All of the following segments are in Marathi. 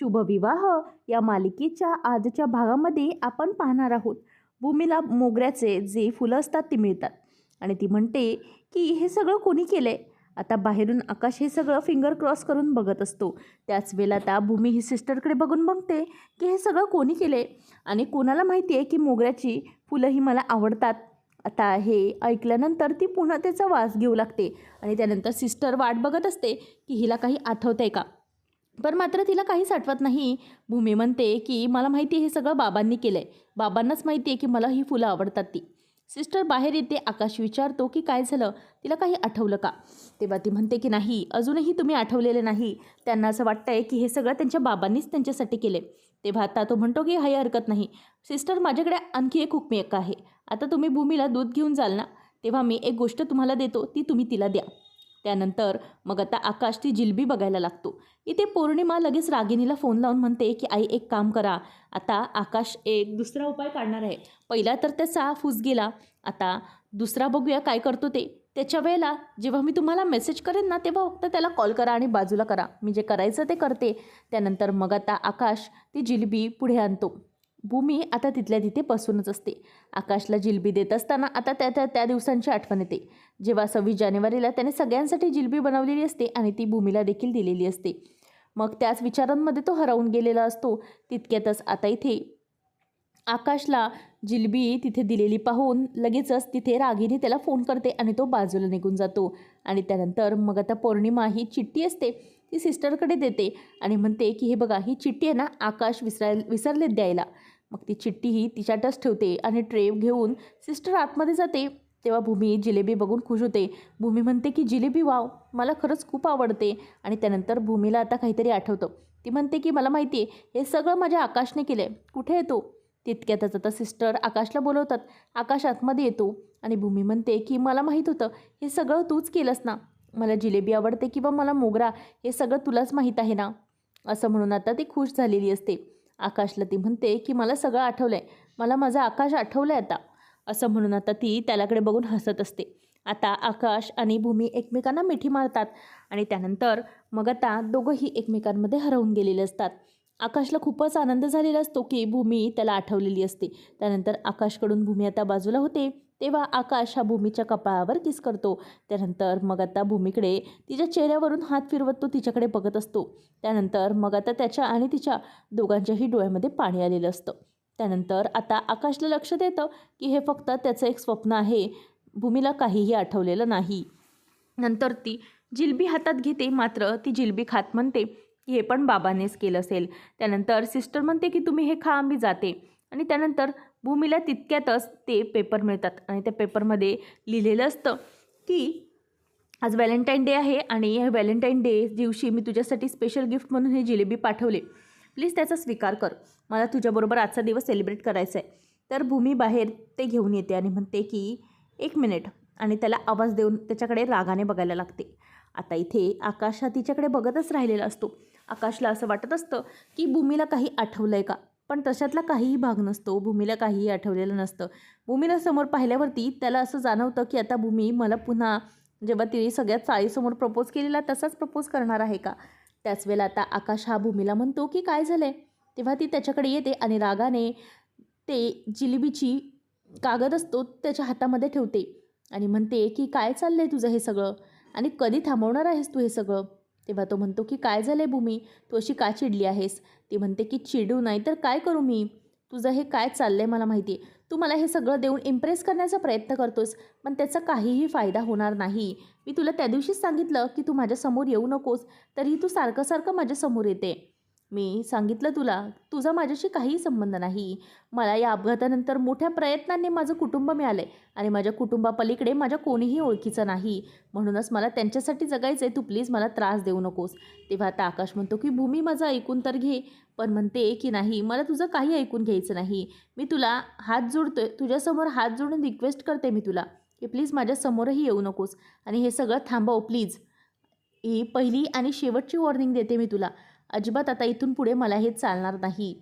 शुभविवाह या मालिकेच्या आजच्या भागामध्ये आपण पाहणार आहोत. भूमीला मोगऱ्याचे जे फुलं असतात ती मिळतात. आणि ती म्हणते की हे सगळं कोणी केलं आहे आता बाहेरून आकाश हे सगळं फिंगर क्रॉस करून बघत असतो. त्याच वेळेला आता भूमी ही सिस्टरकडे बघून बघते की हे सगळं कोणी केलं आहे आणि कोणाला माहिती आहे की मोगऱ्याची फुलं ही मला आवडतात? आता हे ऐकल्यानंतर ती पुन्हा त्याचा वास घेऊ लागते. आणि त्यानंतर सिस्टर वाट बघत असते की हिला काही आठवतं आहे का? पण मात्र तिला काहीच आठवत नाही. भूमी म्हणते की मला माहिती आहे हे सगळं बाबांनी केलं आहे बाबांनाच माहिती आहे की मला ही फुलं आवडतात ती. सिस्टर बाहेर येते आकाश विचारतो की काय झालं? तिला काही आठवलं का? तेव्हा ती म्हणते की नाही अजूनही तुम्ही आठवलेले नाही. त्यांना असं वाटतं आहे की हे सगळं त्यांच्या बाबांनीच त्यांच्यासाठी केले तेव्हा आता तो म्हणतो की हाही हरकत नाही. सिस्टर माझ्याकडे आणखी एक हुकमी आहे. आता तुम्ही भूमीला दूध घेऊन जाल ना? तेव्हा मी एक गोष्ट तुम्हाला देतो ती तुम्ही तिला द्या. त्यानंतर मग आता आकाश ती जिलबी बघायला लागतो. इथे पौर्णिमा लगेच रागिनीला फोन लावून म्हणते की आई एक काम करा. आता आकाश एक दुसरा उपाय काढणार आहे. पहिला तर त्याचा फूस गेला. आता दुसरा बघूया काय करतो ते. त्याच्या वेळेला जेव्हा मी तुम्हाला मेसेज करेन ना तेव्हा फक्त त्याला कॉल करा आणि बाजूला करा. मी जे करायचं ते करते. त्यानंतर मग आता आकाश ती जिलबी पुढे आणतो. भूमी आता तिथल्या तिथे बसूनच असते. आकाशला जिलबी देत असताना आता त्या त्या त्या दिवसांची आठवण येते. जेव्हा सव्वीस जानेवारीला त्याने सगळ्यांसाठी जिलबी बनवलेली असते आणि ती भूमीला देखील दिलेली असते. मग त्याच विचारांमध्ये तो हरवून गेलेला असतो. तितक्यातच आता इथे आकाशला जिलबी तिथे दिलेली पाहून लगेचच तिथे रागिनी त्याला फोन करते आणि तो बाजूला निघून जातो. आणि त्यानंतर मग आता पौर्णिमा ही चिठ्ठी असते. ती सिस्टरकडे देते आणि म्हणते की हे बघा ही चिठ्ठी आहे ना आकाश विसराय विसरलेत द्यायला. मग ती चिठ्ठी ही तिच्यातच ठेवते आणि ट्रे घेऊन सिस्टर आतमध्ये जाते. तेव्हा भूमी जिलेबी बघून खुश होते. भूमी म्हणते की जिलेबी वाव मला खरंच खूप आवडते. आणि त्यानंतर भूमीला आता काहीतरी आठवतं. ती म्हणते की मला माहिती आहे हे सगळं माझ्या आकाशने केलं आहे कुठे येतो तितक्यातच आता सिस्टर आकाशला बोलवतात. आकाश आतमध्ये येतो. आणि भूमी म्हणते की मला माहीत होतं हे सगळं तूच केलंस ना? मला जिलेबी आवडते किंवा मला मोगरा हे सगळं तुलाच माहीत आहे ना? असं म्हणून आता ती खुश झालेली असते. आकाशला ती म्हणते की मला सगळं आठवलं आहे मला माझा आकाश आठवलं आहे आता. असं म्हणून आता ती त्यालाकडे बघून हसत असते. आता आकाश आणि भूमी एकमेकांना मिठी मारतात आणि त्यानंतर मग आता दोघंही एकमेकांमध्ये हरवून गेलेले असतात. आकाशला खूपच आनंद झालेला असतो की भूमी त्याला आठवलेली असते. त्यानंतर आकाशकडून भूमी आता बाजूला होते. तेव्हा आकाश हा भूमीच्या कपाळावर किस करतो त्यानंतर मग आता भूमीकडे तिच्या चेहऱ्यावरून हात फिरवत तो तिच्याकडे बघत असतो. त्यानंतर मग आता त्याच्या आणि तिच्या दोघांच्याही डोळ्यामध्ये पाणी आलेलं असतं. त्यानंतर आता आकाशला लक्षात येतं की हे फक्त त्याचं एक स्वप्न आहे. भूमीला काहीही आठवलेलं नाही. नंतर ती जिलबी हातात घेते. मात्र ती जिलबी खात म्हणते की हे पण बाबानेच केलं असेल. त्यानंतर सिस्टर म्हणते की तुम्ही हे खा मी जाते. आणि त्यानंतर भूमीला तितक्यातच ते पेपर मिळतात. आणि त्या पेपरमध्ये लिहिलेलं असतं की आज व्हॅलेंटाईन डे आहे आणि या व्हॅलेंटाईन डे दिवशी मी तुझ्यासाठी स्पेशल गिफ्ट म्हणून हे जिलेबी पाठवले. प्लीज त्याचा स्वीकार कर. मला तुझ्याबरोबर आजचा दिवस सेलिब्रेट करायचा आहे तर भूमी बाहेर ते घेऊन येते आणि म्हणते की एक मिनिट आणि त्याला आवाज देऊन त्याच्याकडे रागाने बघायला लागते. आता इथे आकाश हा तिच्याकडे बघतच राहिलेला असतो. आकाशला असं वाटत असतं की भूमीला काही आठवलं आहे का? पण तशातला काहीही भाग नसतो. भूमीला काहीही आठवलेलं नसतं. भूमीला समोर पाहिल्यावरती त्याला असं जाणवतं की आता भूमी मला पुन्हा जेव्हा तिने सगळ्यात चाळीसमोर प्रपोज केलेला तसाच प्रपोज करणार आहे का? त्याच वेळेला आता आकाश हा भूमीला म्हणतो की काय झालं आहे तेव्हा ती त्याच्याकडे येते आणि रागाने ते जिलेबीची कागद असतो त्याच्या हातामध्ये ठेवते आणि म्हणते की काय चाललं आहे तुझं हे सगळं? आणि कधी थांबवणार आहेस तू हे सगळं? तेव्हा तो म्हणतो की काय झालं आहे भूमी? तू अशी का चिडली आहेस? ती म्हणते की चिडू नाही तर काय करू मी? तुझं हे काय चाललं आहे मला माहिती आहे. तू मला हे सगळं देऊन इम्प्रेस करण्याचा प्रयत्न करतोस पण त्याचा काहीही फायदा होणार नाही. मी तुला त्या दिवशीच सांगितलं की तू माझ्यासमोर येऊ नकोस तरी तू सारखं सारखं माझ्यासमोर येते. मी सांगितलं तुला तुझा माझ्याशी काहीही संबंध नाही. मला या अपघातानंतर मोठ्या प्रयत्नांनी माझं कुटुंब मिळालं आहे आणि माझ्या कुटुंबापलीकडे माझ्या कोणीही ओळखीचं नाही. म्हणूनच मला त्यांच्यासाठी जगायचं आहे तू प्लीज मला त्रास देऊ नकोस. तेव्हा आता आकाश म्हणतो की भूमी माझं ऐकून तर घे पण म्हणते की नाही मला तुझं काही ऐकून घ्यायचं नाही. मी तुला हात जोडतोय तुझ्यासमोर हात जोडून रिक्वेस्ट करते मी तुला की प्लीज माझ्यासमोरही येऊ नकोस आणि हे सगळं थांबव प्लीज. ही पहिली आणि शेवटची वॉर्निंग देते मी तुला. अजिबात आता इथून पुढे मला हे चालणार नाही.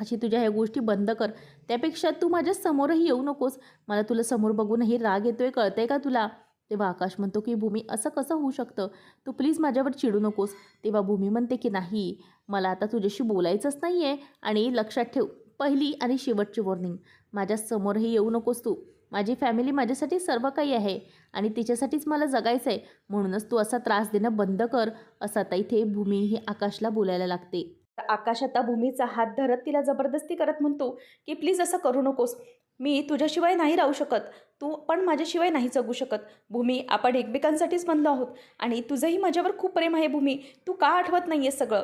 अशी तुझ्या ह्या गोष्टी बंद कर. त्यापेक्षा तू माझ्या समोरही येऊ नकोस. मला तुला समोर बघूनही राग येतोय कळतंय का तुला? तेव्हा आकाश म्हणतो की भूमी असं कसं होऊ शकतं? तू प्लीज माझ्यावर चिडू नकोस. तेव्हा भूमी म्हणते की नाही मला आता तुझ्याशी बोलायचंच नाही आहे आणि लक्षात ठेव पहिली आणि शेवटची वॉर्निंग माझ्या समोरही येऊ नकोस तू. माझी फॅमिली माझ्यासाठी सर्व काही आहे आणि तिच्यासाठीच मला जगायचं आहे म्हणूनच तू असा त्रास देणं बंद कर असं आता इथे भूमी ही आकाशला बोलायला लागते. आकाश आता भूमीचा हात धरत तिला जबरदस्ती करत म्हणतो की प्लीज असं करू नकोस. मी तुझ्याशिवाय नाही राहू शकत. तू पण माझ्याशिवाय नाही जगू शकत. भूमी आपण एकमेकांसाठीच बनलो आहोत आणि तुझंही माझ्यावर खूप प्रेम आहे भूमी. तू का आठवत नाही आहे सगळं?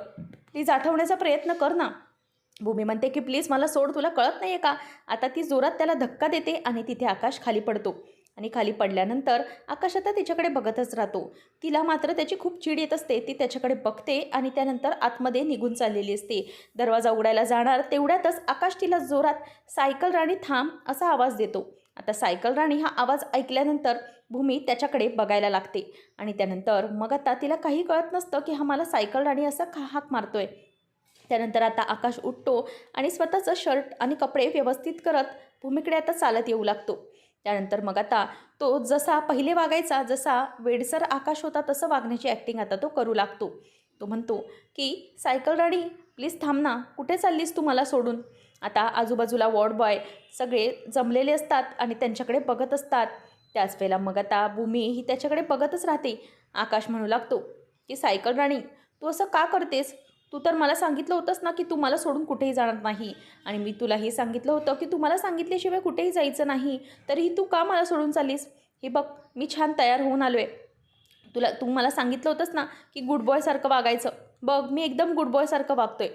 प्लीज आठवण्याचा प्रयत्न कर ना. भूमी म्हणते की प्लीज मला सोड तुला कळत नाही आहे का? आता ती जोरात त्याला धक्का देते आणि तिथे आकाश खाली पडतो. आणि खाली पडल्यानंतर आकाश आता तिच्याकडे बघतच राहतो. तिला मात्र त्याची खूप चिड येत असते. ती त्याच्याकडे बघते आणि त्यानंतर आतमध्ये निघून चाललेली असते. दरवाजा उघडायला जाणार तेवढ्यातच आकाश तिला जोरात सायकल राणी थांब असा आवाज देतो. आता सायकल राणी हा आवाज ऐकल्यानंतर भूमी त्याच्याकडे बघायला लागते. आणि त्यानंतर मग आता तिला काही कळत नसतं की हा मला सायकल राणी असा खा हाक मारतोय. त्यानंतर आता आकाश उठतो आणि स्वतःचं शर्ट आणि कपडे व्यवस्थित करत भूमीकडे आता चालत येऊ लागतो. त्यानंतर मग आता तो जसा पहिले वागायचा जसा वेडसर आकाश होता तसं वागण्याची ॲक्टिंग आता तो करू लागतो. तो म्हणतो की सायकल राणी प्लीज थांब ना कुठे चाललीस तू मला सोडून? आता आजूबाजूला वॉर्ड बॉय सगळे जमलेले असतात आणि त्यांच्याकडे बघत असतात. त्याच वेळेला मग आता भूमी ही त्याच्याकडे बघतच राहते. आकाश म्हणू लागतो की सायकल राणी तू असं का करतेस? तू तर मला सांगितलं होतंस ना की तू मला सोडून कुठेही जाणार नाही. आणि मी तुला हे सांगितलं होतं की तू मला सांगितल्याशिवाय कुठेही जायचं नाही. तरीही तू का मला सोडून चाललीस? हे बघ मी छान तयार होऊन आलो आहे तुला तू मला सांगितलं होतंस ना की गुड बॉयसारखं वागायचं. बघ मी एकदम गुड बॉयसारखं आहे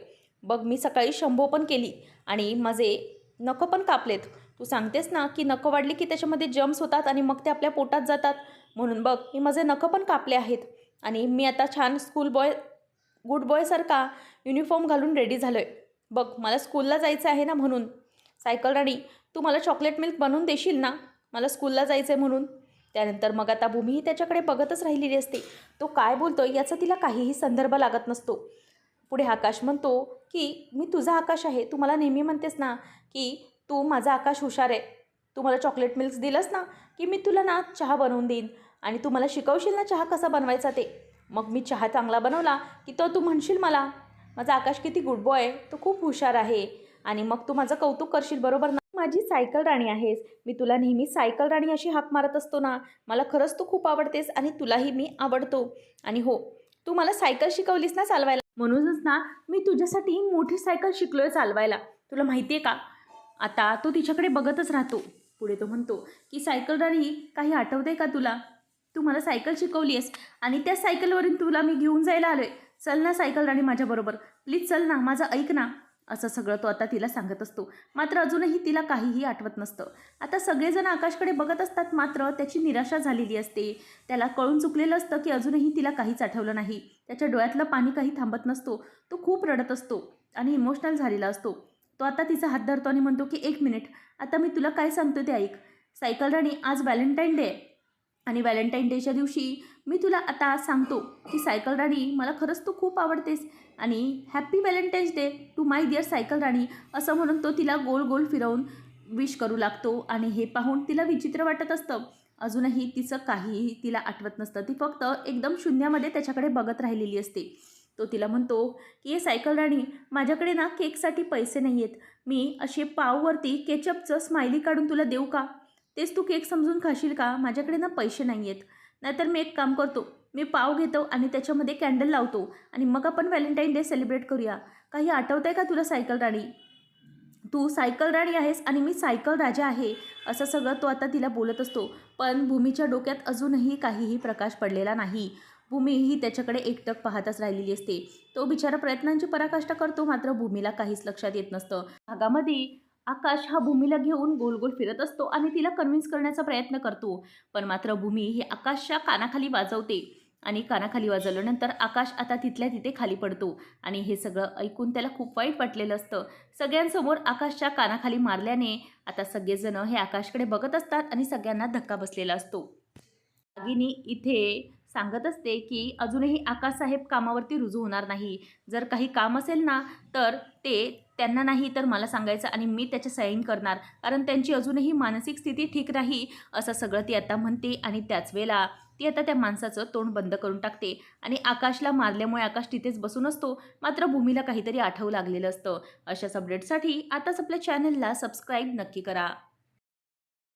बघ मी सकाळी शंभो पण केली आणि माझे नखं पण कापलेत. तू सांगतेस ना की नखं वाढली की त्याच्यामध्ये जम्स होतात आणि मग ते आपल्या पोटात जातात. म्हणून बघ मी माझे नखं पण कापले आहेत. आणि मी आता छान स्कूल बॉय गुड बॉयसारखा युनिफॉर्म घालून रेडी झालो आहे बघ मला स्कूलला जायचं आहे ना म्हणून. सायकल राणी तू मला चॉकलेट मिल्क बनवून देशील ना? मला स्कूलला जायचं आहे म्हणून. त्यानंतर मग आता भूमीही त्याच्याकडे बघतच राहिलेली असते. तो काय बोलतो याचा तिला काहीही संदर्भ लागत नसतो. पुढे आकाश म्हणतो की मी तुझा आकाश आहे. तू मला नेहमी म्हणतेस ना की तू माझा आकाश हुशार आहे. तू मला चॉकलेट मिल्क दिलंस ना की मी तुला ना चहा बनवून देईन. आणि तू मला शिकवशील ना चहा कसा बनवायचा ते. मग मी चहा चांगला बनवला की तो तू म्हणशील मला माझा आकाश किती गुड बॉय आहे तो खूप हुशार आहे आणि मग तू माझं कौतुक करशील बरोबर ना? माझी सायकल राणी आहेस मी तुला नेहमी सायकल राणी अशी हाक मारत असतो ना मला खरंच तू खूप आवडतेस आणि तुलाही मी आवडतो. आणि हो तू मला सायकल शिकवलीस ना चालवायला? म्हणूनच ना मी तुझ्यासाठी मोठी सायकल शिकलोय चालवायला. तुला माहिती आहे का? आता तो तिच्याकडे बघतच राहतो. पुढे तो म्हणतो की सायकल राणी काही आठवते का तुला? तू मला सायकल शिकवली आहेस आणि त्या सायकलवरून तुला मी घेऊन जायला आलो आहे चल ना सायकल राणी माझ्याबरोबर प्लीज चल ना माझं ऐक ना. असं सगळं तो आता तिला सांगत असतो. मात्र अजूनही तिला काहीही आठवत नसतं. आता सगळेजण आकाशकडे बघत असतात मात्र त्याची निराशा झालेली असते. त्याला कळून चुकलेलं असतं की अजूनही तिला काहीच आठवलं नाही. त्याच्या डोळ्यातलं पाणी काही थांबत नसतो. तो खूप रडत असतो आणि इमोशनल झालेला असतो. तो आता तिचा हात धरतो आणि म्हणतो की एक मिनिट. आता मी तुला काय सांगतो ते ऐक. सायकल राणी आज व्हॅलेंटाईन डे आहे. आणि व्हॅलेंटाईन डेच्या दिवशी मी तुला आता सांगतो की सायकल राणी मला खरंच तू खूप आवडतेस. आणि happy Valentine's day to my dear cycle राणी असं म्हणून तो तिला गोल गोल फिरवून विश करू लागतो. आणि हे पाहून तिला विचित्र वाटत असतं. अजूनही तिचं काहीही तिला आठवत नसतं. ती फक्त एकदम शून्यामध्ये त्याच्याकडे बघत राहिलेली असते. तो तिला म्हणतो की हे सायकल राणी माझ्याकडे ना केकसाठी पैसे नाही आहेत मी असे पाववरती केचपचं स्माइली काढून तुला देऊ का? तेच तू केक समजून खाशील का? माझ्याकडे ना पैसे नाही आहेत नाहीतर मी एक काम करतो. मी पाव घेतो आणि त्याच्यामध्ये कॅन्डल लावतो आणि मग आपण व्हॅलेंटाईन डे सेलिब्रेट करूया. काही आठवतं आहे का तुला सायकल राणी? तू सायकल राणी आहेस आणि मी सायकल राजा आहे असं सगळं तो आता तिला बोलत असतो. पण भूमीच्या डोक्यात अजूनही काहीही प्रकाश पडलेला नाही. भूमी ही त्याच्याकडे एकटक पाहतच राहिलेली असते. तो बिचारा प्रयत्नांची पराकाष्ठा करतो मात्र भूमीला काहीच लक्षात येत नसतं. भागामध्ये आकाश हा भूमीला घेऊन गोल गोल फिरत असतो आणि तिला कन्व्हिन्स करण्याचा प्रयत्न करतो. पण मात्र भूमी ही आकाशच्या कानाखाली वाजवते आणि कानाखाली वाजवल्यानंतर आकाश आता तिथल्या तिथे खाली पडतो आणि हे सगळं ऐकून त्याला खूप वाईट वाटलेलं असतं. सगळ्यांसमोर आकाशच्या कानाखाली मारल्याने आता सगळेजण हे आकाशकडे बघत असतात आणि सगळ्यांना धक्का बसलेला असतो. दागिनी इथे सांगत असते की अजूनही आकाशसाहेब कामावरती रुजू होणार नाही. जर काही काम असेल ना तर ते त्यांना नाही तर मला सांगायचं आणि मी त्याचे साईन करणार. कारण त्यांची अजूनही मानसिक स्थिती ठीक नाही असं सगळं ती आता म्हणते आणि त्याच वेळेला ती आता त्या माणसाचं तोंड बंद करून टाकते. आणि आकाशला मारल्यामुळे आकाश तिथेच बसून असतो मात्र भूमीला काहीतरी आठवू लागलेलं असतं. अशाच अपडेटसाठी आताच आपल्या चॅनलला सबस्क्राईब नक्की करा.